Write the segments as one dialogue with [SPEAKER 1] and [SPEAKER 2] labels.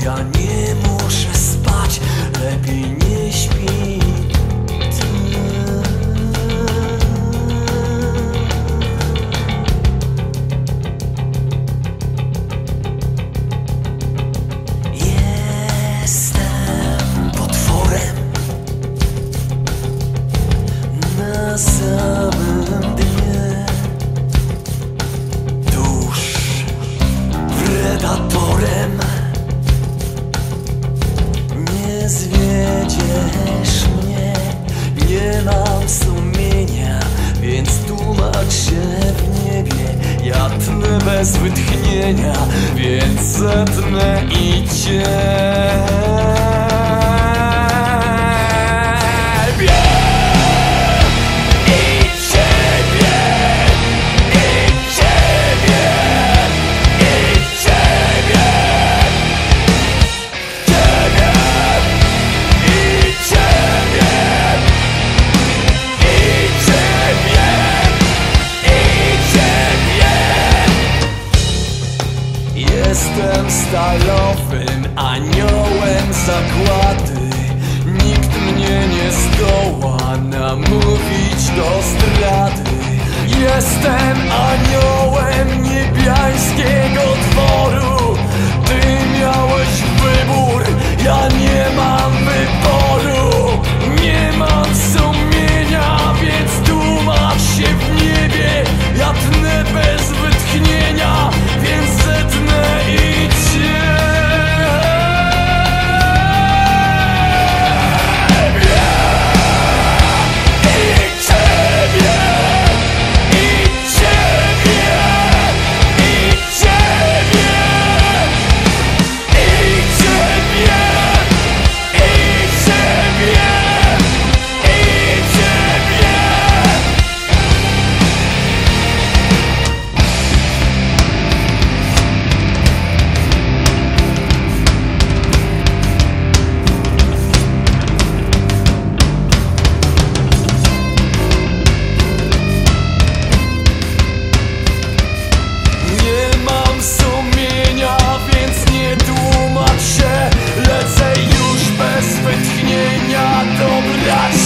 [SPEAKER 1] bo ja zwiedziesz mnie, nie mam sumienia, więc tłumacz się w niebie. Ja tnę bez wytchnienia, więc zetnę i ciebie. Stalowym aniołem zagłady Nikt mnie nie zdoła namówić do zdrady. Jestem aniołem niebiańskiego dworu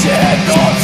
[SPEAKER 1] shit, not